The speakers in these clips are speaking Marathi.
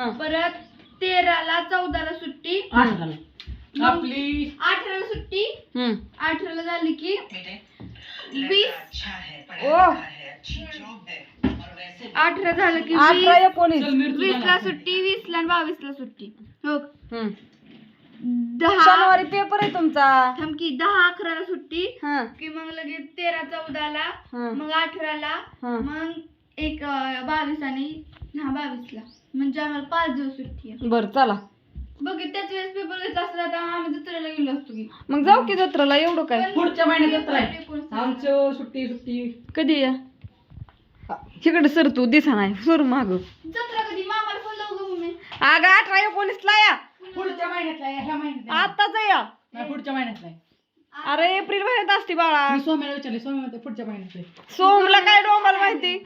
हा. परत तेराला चौदाला सुट्टी. आपली अठराला सुट्टी हम्म. अठराला झाली की वीस ओ अठरा झालं की अठरा वीस एकोणीस चल मिरची वीसला झाला. सुट्टी वीसला आणि बावीसला सुट्टी हो हम्म. दहा शनिवारी पेपर आहे तुमचा थांब की दहा अकराला सुट्टी हा की मग लगेच तेरा चौदाला हा. मग अठराला हा. मग एक अं, बावीस आणि हा बावीसला. म्हणजे आम्हाला पाच दिवस सुट्टी आहे. बर चला. बघ त्याच वेळेस पेपर घेतला असता तर आम्ही जत्रेला गेलो असतो की. मग जाऊ की जत्राला एवढं काय? पुढच्या महिन्यात जत्रा आहे. आमचं सुट्टी सुट्टी. कधी या तिकडे सर तू दिसा नाही सर माग. जत्रा कधी? मामाला फोन लावू का मम्मी? अगं अठरा एकोणीस ला या. पुढच्या महिन्यातला आहे, ह्या महिन्यात आताच या. नाही, पुढच्या महिन्यातला आहे. अरे एप्रिल महिन्यात असते बाळा. मी सोम्याला विचारले सोम्या म्हणते पुढच्या महिन्यात. सोमला काय डोंबाला माहिती?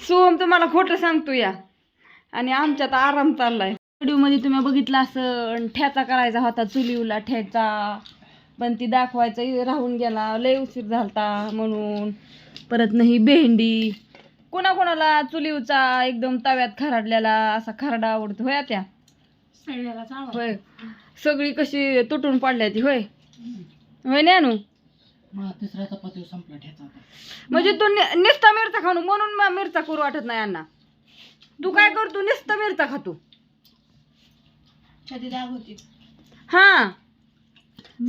सोम तुम्हाला खोटं सांगतो या. आणि आमच्यात आराम चाललाय. व्हिडिओमध्ये तुम्ही बघितलं असं ठ्याचा करायचा होता चुलीवला ठ्याचा पण ती दाखवायचं राहून गेला लय उशीर झालता म्हणून. परत नाही भेंडी. कोणाकोणाला चुलीवचा एकदम तव्यात खराडलेला असा खरडा आवडतो होय त्या. होय. सगळी कशी तुटून पडल्या ती होय? होय ज्ञानू मला तिसरा चपाती संपला ठेचा आता. म्हणजे तू नि- नुसता मिरचा खाणू म्हणून मिरचा करू वाटत नाही अण्णा तू काय करतो नुसतं मिरचा खातो छाती दाब होती हा.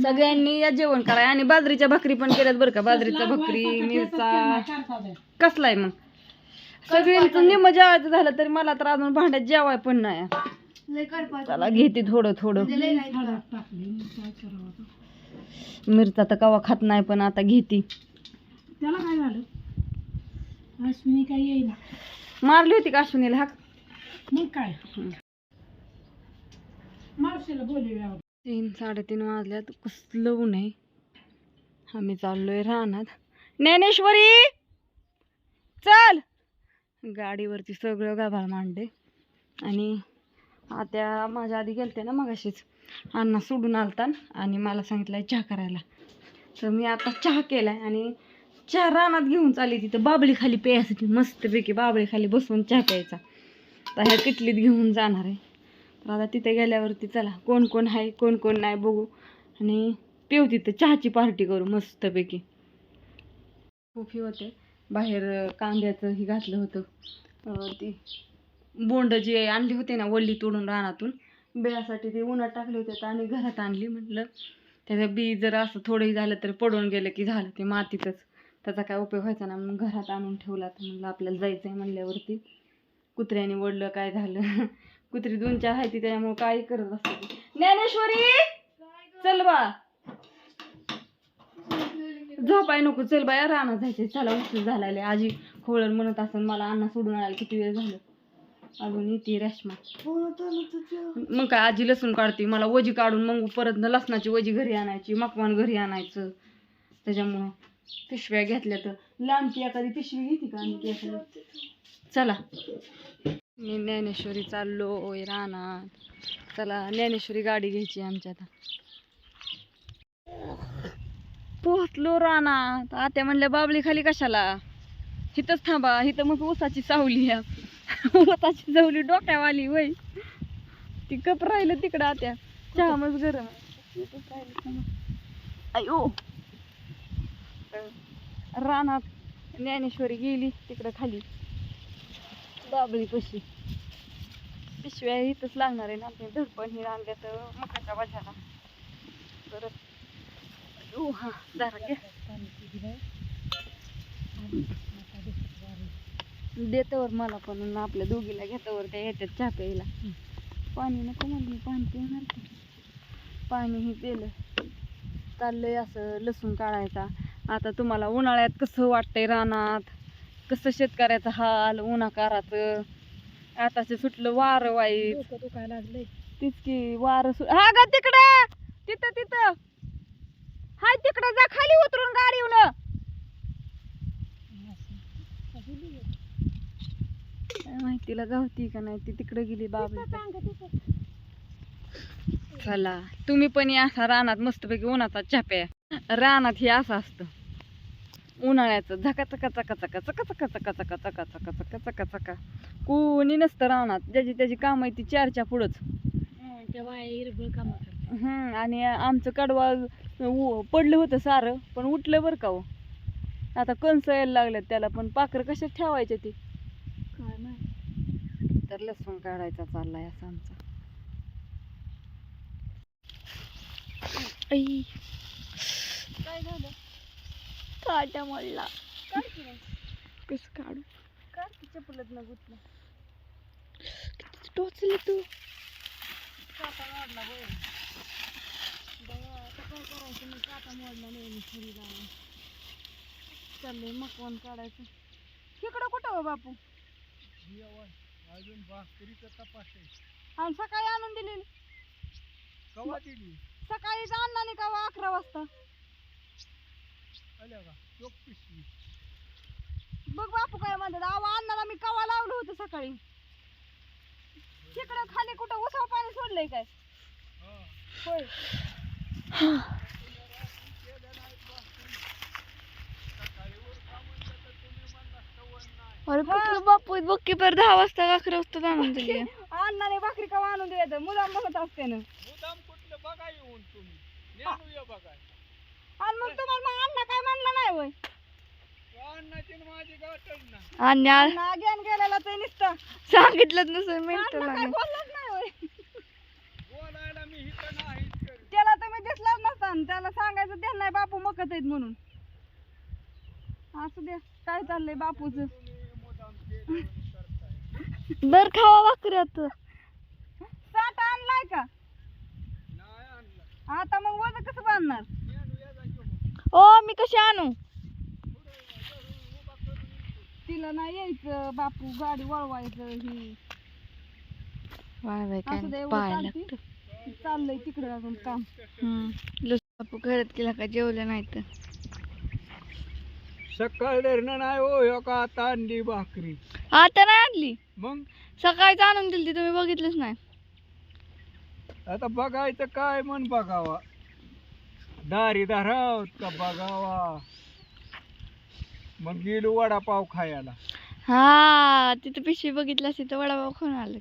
सगळ्यांनी या जेवण कराय आणि बाजरीच्या भाकरी पण केल्यात बरं का बाजरीच्या भाकरी मिरचा. कसलाय मग? सगळ्यांचं निम जेवायचं झालं तरी मला तर अजून भांड्यात जेवाय पण नाही. लय करपा चला घेते थोडं थोडं. लय नाही का? टाकली मग काय करावं आता? मिरचा तर कवा खात नाही पण आता घेते. त्याला काय झालं? अश्विनी काय येईना. मारली होती का अश्विनीला? हाक. मग काय? मावशीला बोलूया तीन साडेतीन वाजल्यात. कसलं ऊन आहे. आम्ही चाललोय रानात. ज्ञानेश्वरी! चल! गाडीवरती सगळं गाभाळ मांडले आणि आता माझ्या आधी गेलते ना मगाशीच. अण्णा सोडून आलता आणि मला सांगितलंय चहा करायला. तर मी आता चहा केलाय आणि चहा रानात घेऊन चालली तिथं बाबळी खाली प्यायसाठी मस्तपैकी बाबळी खाली बसून चहा प्यायचा. तर ह्या किटलीत घेऊन जाणार आहे. तर आता तिथे गेल्यावरती चला कोण कोण आहे कोण कोण नाही बघू. आणि पिऊ तिथं चहाची पार्टी करू मस्तपैकी. खूप हे होते. बाहेर कांद्याचं हे घातलं होतं. ती बोंड जे आणली होते ना वल्ली तोडून रानातून बेळासाठी ते उन्हात टाकले होते तर आणि घरात आणली म्हटलं. त्याचं बी जर असं थोडंही झालं तर पडून गेलं की झालं ते मातीतच. त्याचा काय उपयोग व्हायचा ना म्हणून घरात आणून ठेवला तर म्हणलं आपल्याला जायचं आहे म्हणल्यावरती. कुत्र्याने वडलं काय झालं? कुत्री दोन चार आहे ती त्याच्यामुळे काय करत असते ज्ञानेश्वरी! चल बा. झोपाय नको चल बाया रानात जायचे चला उशीर झालाय आजी खोळण म्हणत असेल मला अण्णा सोडून आला किती वेळ झालं. अजून येते रेशमा. मग काय आजी लसूण काढते मला वजी काढून मग परत न लसणाची वजी घरी आणायची मकवान घरी आणायचं. त्याच्यामुळं पिशव्या घेतल्या तर. लांबची एखादी पिशवी घेते का आणखी एखादी? चला. मी ज्ञानेश्वरी चाललो रानात. चला ज्ञानेश्वरी गाडी घ्यायची आमच्या आता पोहोचलो रानात. आत्या म्हणल्या बाबळी खाली कशाला? इथंच थांबा इथं मग ऊसाची सावली आहे. मताची जवळी डोक्यावाली वय. ती कप राहिलं तिकडं आत्या चहा मग गरम अयो. रानात ज्ञानेश्वरी गेली तिकडं खाली. बाबळी कशी पिशव्या इथंच लागणार आहे ना आपले धडपण हे आणल्या तर मकाच्या बाजारा परत हा जरा घ्या देतवर मला पण आपल्या दोघीला घेतवर त्या येतात चहा प्यायला. पाणी नको म्हणून पाणी पिणार की. पाणीही पिलं. चाललंय असं लसूण काढायचा. आता तुम्हाला उन्हाळ्यात कसं वाटतंय रानात? कसं शेतकऱ्याचं हाल उन्हाकाराचं? आताचं सुटलं वारं वाईट. डोकं दुखायला लागलंय. तीच की वारं सु हा ग तिकडं! तिथं तिथं! हाय तिकडं जा खाली उतरून गाडीवर काय माहितीला गावती का नाही ती तिकडे गेली बाबा चला तुम्ही पण या असा रानात मस्तपैकी उन्हाचा चाप्या रानात हे असं असतं उन्हाळ्याचं झका चका चका चका चका चका चका चका चका चका चका चका चका कोणी नसतं राहणार ज्याची त्याची काम आहे ती चारच्या पुढंच हम्म, आणि आमचं कडवा पडलं होतं सारं पण उठलं बरं का हो आता कणस यायला लागल्यात त्याला पण पाखरं कशात ठेवायचे ती तर लसूण काढायचा चाललाय असा आमचा. आई. काय झालं? काट्या मोडला कसं काढू? काढ की चपलत न गुतलं. टोचले तू. काटा मोडला बरं. आता काय करायचं? मग काटा मोडला नाही छुरीला चाललंय मकवान काढायचं. इकडं कुठं हो बापू? अजून भाकरीचं तपास आहे. आणि सकाळी आणून दिलेली कवा दिली? सकाळी आणला का हो अकरा वाजता. आल्या का? चोख पिशवी बघ बापू काय म्हणतात अहो अण्णाला मी कवा लावलं होतं सकाळी? तिकडं खाली कुठं उसाव पाणी सोडलंय काय? हा. होय. अरे बापू बक्की पर दहा वाजता अकरा वाजता आणून दिली. अण्णाने भाकरी कवा आणून द्यायचं मुलाम म्हणत असते ना. मुदाम कुठलं बघा येऊन तुम्ही. नेणू ये बघा. आणि मग तुम्हाला मग अण्णा काय म्हणलं नाही होय? अन्नाची न माझी गाठच ना. आणि अण्णा ज्ञान गेलेला ते नुसतं. सांगितलंच नसेल अण्णा काय लागेल. बोललाच नाही होय. बोलायला मी इथं नाहीच करीत. त्याला तुम्ही दिसलाच नसता आणि त्याला सांगायचं ते नाही बापू मकत आहेत म्हणून. असू द्या काय चाललंय बापूच तुम्ही मुदाम ते देऊन करताय बर खावा आता. साठ आणलाय का? आता मग वजन कसं बांधणार. ओ मी कशी आणू? तिला नाही यायचं बापू गाडी वळवायचं ही. असू दे, चालते. चाललंय तिकडे अजून काम. बापू घरात गेला का? जेवलं नाही तर. सकाळ धरणं नाही हो ह्यो का आता आणली भाकरी? आता नाही आणली? मग? सकाळीच आणून दिली तुम्ही बघितलंच नाही. आता बघायचं काय म्हण बघावा? दारी धरावत का बघावा? मग गेलो वडापाव खायला. हा तिथं पिशवी बघितलं तर वडापाव खाऊन आलं.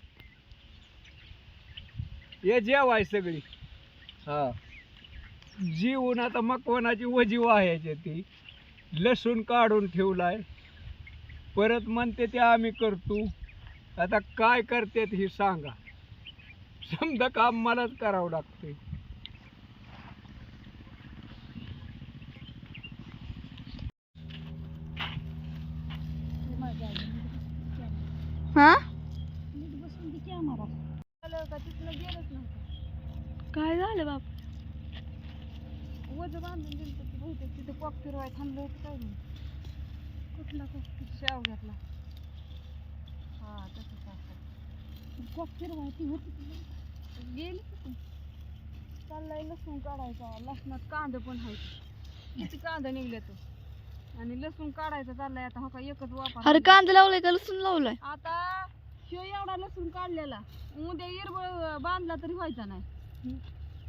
ये जेवाय सगळी. हा. जीवन आता मकवानाची वजी वाहायची ती. लसूण काढून ठेवलाय. परत म्हणते ते आम्ही करतो. आता काय करतेत ही सांगा. समजा काम मलाच करावं लागते हा? काय झालं बाप वज बांधून दिलं तर ते बहुतेक तिथं कॉक फिरवाय थांबलं होतं काय नाही कुठला कॉक शेव घेतला. हा तसंच असं कोक फिरवायची होती गेली कुठं चाललाय लसूण काढायचा. लसणात कांदा पण आहे किती कांदा निघले तो आणि लसूण काढायचा चाललाय. आता हो का एकच वापर अरे कांदा लावलाय का? लसूण लावलाय. आता ह्यो एवढा लसूण काढलेला. उद्या इरबळ बांधला तरी व्हायचा नाही.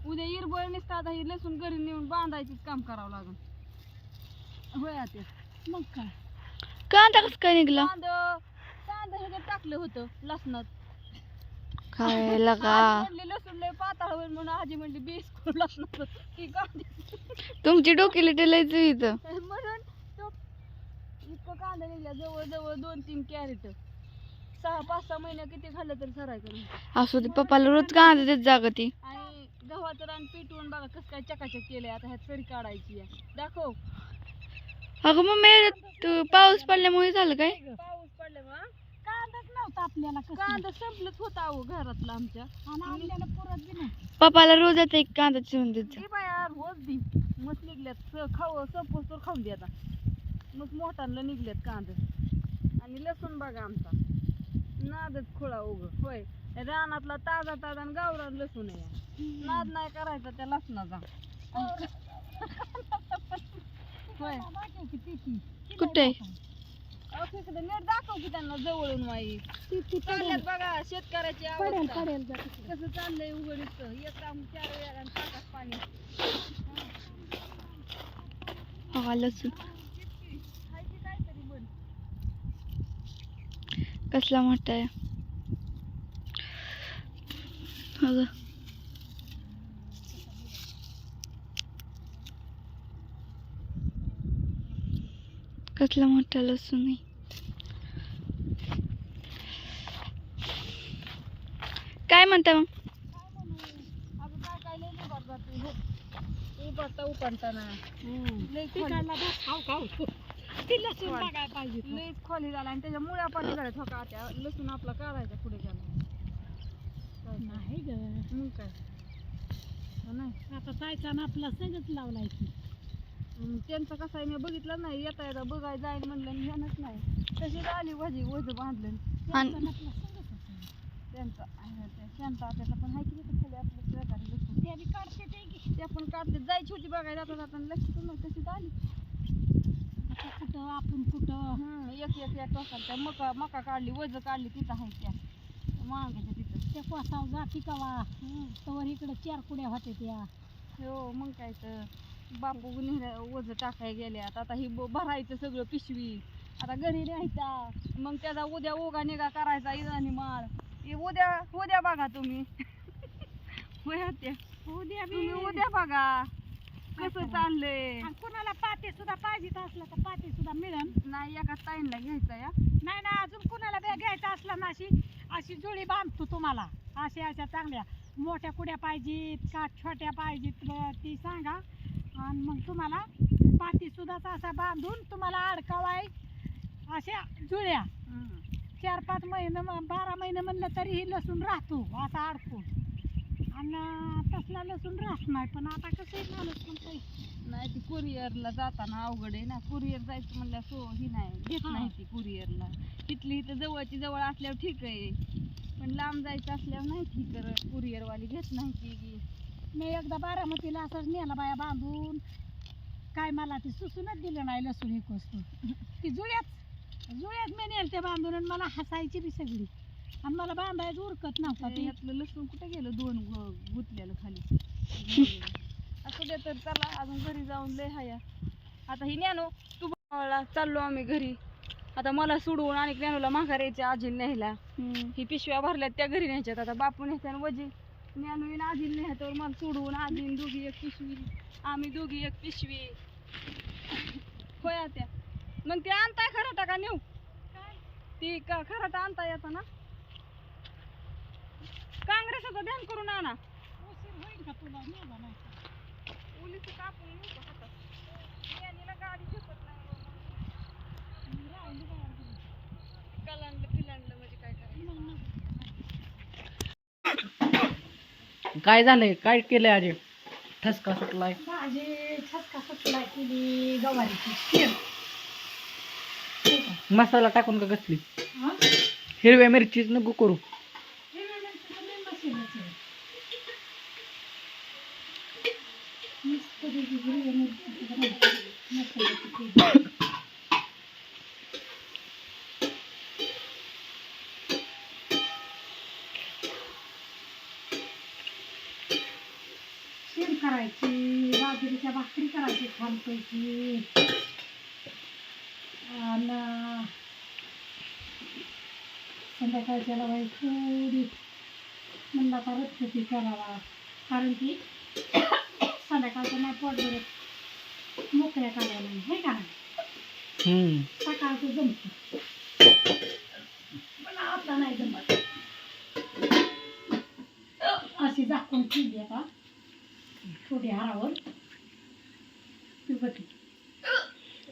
उद्या इरबळ नसतं आता ही लसूण घरी नेऊन बांधायचीच काम करावं लागेल. होय मग काय? कांदा कसं काय निघला? कांदा कांदा ह्याच्यात टाकलं होतं लसणात. खायला का? आजी म्हणली लसूण लय पाताळ होईल म्हणून आजी म्हणली बेस करून लसणाचं. ती कांदे? तुमची डोकी लयच इथं. म्हणून तो इतकं कांदा निघला जवळ जवळ दोन तीन कॅरेट. सहा पाच सहा महिने किती खाल्लं तरी सरायचं नाही. असू दे पप्पाला रोज कांदा देत जागा ती. आणि गव्हाचं रान पेटवून बघा कसं काय चकाचक केलंय आता ह्यात सरी काढायची आहे. दाखव. अगं मग तू पाऊस पडल्यामुळे झालं काय? पाऊस पडल्यामुळे? कांदाच नव्हता आपल्याला. कांदा संपलंच होता अहो घरातला आमच्या. आणि आपल्याला पुरत बी नाही. पप्पाला रोज आता एक कांदा चिरून देत जा. ती बाया रोज दी. मस्त निघल्यात. स- खाऊ संपूस तर खाऊन दे आता. मग मोठांना निघल्यात कांदे. आणि लसूण बघा आमचा. नादच खुळा उग. होय. रानातला ताजा ताजा आणि गावरान लसूण आहे. नाद नाही करायचा त्या लसणाचा. कुठे? दाखव की त्यांना जवळून चालल्यात बघा शेतकऱ्याची कसं चाललंय काम चार लसूण. कसला मोठा आहे? अगं. कसला मोठा लसूण आहे काय म्हणता मग पिकाला बस खाऊ खाऊ ती लसूण वाट. बघायला पाहिजे तो. लईच खोली झाला आणि त्याच्या मुळ्या पण हो त्या लसूण आपला काढायचा पुढे नाही ग मग काय नाही आता जायचा आपला सगळंच लावलाय की त्यांचं कसं आहे मी बघितलं नाही येता येता बघायला जाईल म्हणलं आणि ह्यानंच नाही. तशीच आली भाजी वज बांधलं. आणि- त्यांचं आहे ते शांत पण आहे की खाली बी काढते ते की. ते पण काढते. जायची होती बघायला जाता जाता लक्षात नाही तशीच आली. आता कुठं आपण कुठं? हम्म, एक टोकाला मका मका काढली वज काढली तिथं आहे त्या. मागायच्या तिथं. त्या कोसाव जाती कवा? तवर इकडं चार कुड्या होते त्या. हो मग काय तर. बापू निघ्या वज टाकाय गेल्यात. आता ही भरायचं सगळं पिशवी. आता घरी न्यायचा. मग त्याचा उद्या ओगा निघा करायचा इराणी माळ. हे उद्या उद्या बघा तुम्ही. उद्या तुम्ही उद्या बघा. कसं चाललंय? कुणाला पाते सुद्धा पाहिजे असलं तर पाते सुद्धा मिळेल नाही एका ताईंला घ्यायचा या. नाही ना अजून कुणाला घ्यायचं असलं ना अशी अशी जुळी बांधतो तुम्हाला. अशा अशा चांगल्या. मोठ्या कुड्या पाहिजेत का छोट्या पाहिजेत ती सांगा. आणि मग तुम्हाला पाती सुद्धा असा बांधून तुम्हाला अडकावाय अशा जुळ्या. चार पाच महिने बारा महिने म्हणलं तरीही लसूण राहतो असा अडकून. आणि तसला लसूण राहत नाही पण आता कसं आहे माणूस काही नाही ती कुरिअरला जाताना अवघड आहे ना. कुरिअर जायचं म्हणल्या सो ही नाही घेत नाही ती कुरिअरला. इथली इथं जवळची जवळ असल्यावर ठीक आहे. पण लांब जायचं असल्यावर नाही ठीक तर कुरिअरवाली घेत नाही ती. मी एकदा बारामतीला असंच नेला बाया बांधून. काय मला ते सुसूनच दिलं नाही लसूण एक वस्तू ती जुळ्यात जुळ्यात मी नेल ते बांधून आणि मला हसायची बी सगळी. आणि मला बांधायचं उरकत नव्हता ते यातलं लसूण कुठे गेलं? दोन गु- गुंतलेलं खाली. असं दे तर चला अजून घरी जाऊन लय हाया. आता ही ज्ञानो तू भावाला चाललो आम्ही घरी. आता मला सोडवून आणि ज्ञानूला माघार यायच्या आजी न्यायला. हम्म. ही पिशव्या भरल्यात त्या घरी न्यायच्यात. आता बापू न्यायच्या वजी. ज्ञानू येईन आजी न्यायच्यावर मला सोडवून आजी दोघी एक पिशवी आम्ही दोघी एक पिशवी. होय त्या मग ते आणताय खराटा का नेऊ? ती का खराटा आणता येता ना? काँग्रेसाचं ध्यान करून आणा? पोलीस कापून नेऊ का हातात? यानीला गाडी झेपत नाही. कलांडलं फिलांडलं म्हणजे काय करायचं मग नको. काय झालंय? काय केलंय अजय ठसका सुटलाय. केली गवारीची खीर? मसाला टाकून का कसली? हिरव्या मिरचीच नको करू. छानपैकी आणि संध्याकाळच्याला बाई थोडी का रथपती करावा. कारण की संध्याकाळचं नाही पोट भरत. मोकळ्या करायला नाही? हे का सकाळचं जमतं. पण आता नाही जमत. अशी झाकून ठेवली आता. थोडी हारावर. ती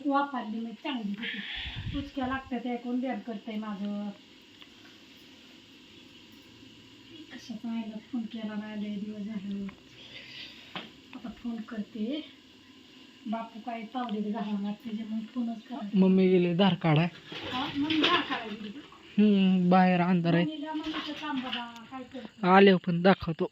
वापरली मग चांगली होती. उचक्या लागतात ऐकून करतंय माझं. फ़ोन केला नाही लय दिवस झालं. आता फ़ोन करते. बापू काय तावडीत घालणार त्याच्यामुळे फोनच करा मम्मी गेली धार काढाय. हा, मग जा हम्म बाहेर अंधार आहे. मम्मीला काम बघा काय करते? आले पण दाखवतो.